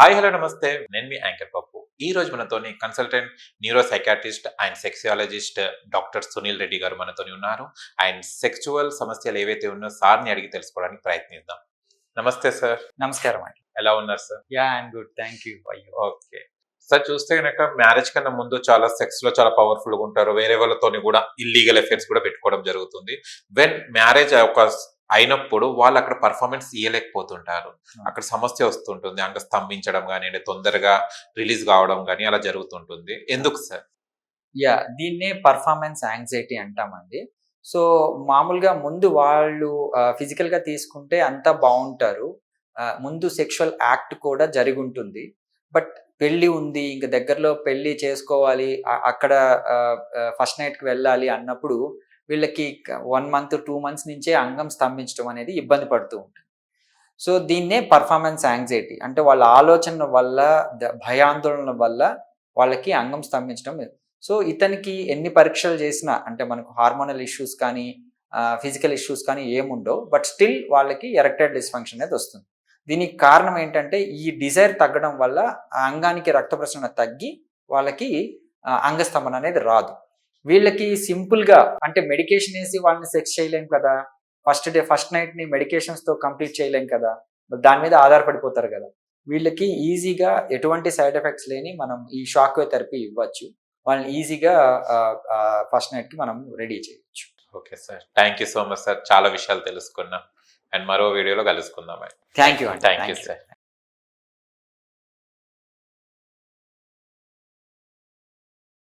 Hi hello నమస్తే. నేను మీ anchor పప్పు. ఈ రోజు మనతోని consultant neuro psychiatrist and sexologist doctor Sunil Reddy garu మనతోని ఉన్నారు. అండ్ సెక్చువల్ సమస్యలు ఏవైతే ఉన్నాయో సార్ని అడిగి తెలుసుకోవడానికి ప్రయత్నిద్దాం. నమస్తే సార్. నమస్కారం అండి. ఎలా ఉన్నారు sir? Yeah I'm good. Thank you. Okay. Sir చూస్తే కనుక మ్యారేజ్ కన్నా ముందు చాలా సెక్స్లో చాలా పవర్ఫుల్గా ఉంటారు. వేరే వాళ్ళతోని కూడా ఇల్లీగల్ ఎఫైర్స్ కూడా పెట్టుకోవడం జరుగుతుంది. వెన్ మ్యారేజ్ ఒక అయినప్పుడు వాళ్ళు అక్కడ పర్ఫార్మెన్స్ ఇయ్యలేకపోతుంటారు అక్కడ సమస్య వస్తుంటుంది. అంగ స్తంభించడం కానీ తొందరగా రిలీజ్ కావడం కానీ అలా జరుగుతుంటుంది. ఎందుకు సార్? యా దీన్నే పర్ఫార్మెన్స్ యాంగ్జైటీ అంటామండి. సో మామూలుగా ముందు వాళ్ళు ఫిజికల్గా తీసుకుంటే అంతా బాగుంటారు. ముందు సెక్షువల్ యాక్ట్ కూడా జరిగి ఉంటుంది బట్ పెళ్ళి ఉంది ఇంక దగ్గరలో పెళ్ళి చేసుకోవాలి అక్కడ ఫస్ట్ నైట్కి వెళ్ళాలి అన్నప్పుడు వీళ్ళకి వన్ మంత్ టూ మంత్స్ నుంచే అంగం స్తంభించడం అనేది ఇబ్బంది పడుతూ ఉంటుంది. సో దీన్నే పర్ఫార్మెన్స్ యాంగ్జైటీ అంటే వాళ్ళ ఆలోచన వల్ల ద- భయాందోళన వల్ల వాళ్ళకి అంగం స్తంభించడం సో ఇతనికి ఎన్ని పరీక్షలు చేసినా అంటే మనకు హార్మోనల్ ఇష్యూస్ కానీ ఫిజికల్ ఇష్యూస్ కానీ ఏముండవు. బట్ స్టిల్ వాళ్ళకి ఎరెక్టెడ్ డిస్ఫంక్షన్ అనేది వస్తుంది. దీనికి కారణం ఏంటంటే ఈ డిజైర్ తగ్గడం వల్ల ఆ అంగానికి రక్త ప్రసరణ తగ్గి వాళ్ళకి అంగస్తంభన అనేది రాదు. వీళ్ళకి సింపుల్గా అంటే మెడికేషన్ వేసి వాళ్ళని సెక్స్ చేయలేం కదా. ఫస్ట్ డే ఫస్ట్ నైట్ని మెడికేషన్స్తో కంప్లీట్ చేయలేం కదా. దాని మీద ఆధారపడిపోతారు కదా. వీళ్ళకి ఈజీగా ఎటువంటి సైడ్ ఎఫెక్ట్స్ లేని మనం ఈ షాక్ వేవ్ థెరపీ ఇవ్వచ్చు. వాళ్ళని ఈజీగా ఫస్ట్ నైట్కి మనం రెడీ చేయొచ్చు. Okay sir. Thank you so much sir. చాలా విషయాలు తెలుసుకున్నాం. అండ్ మరో వీడియోలో కలుసుకుందాం thank you thank you. Sir.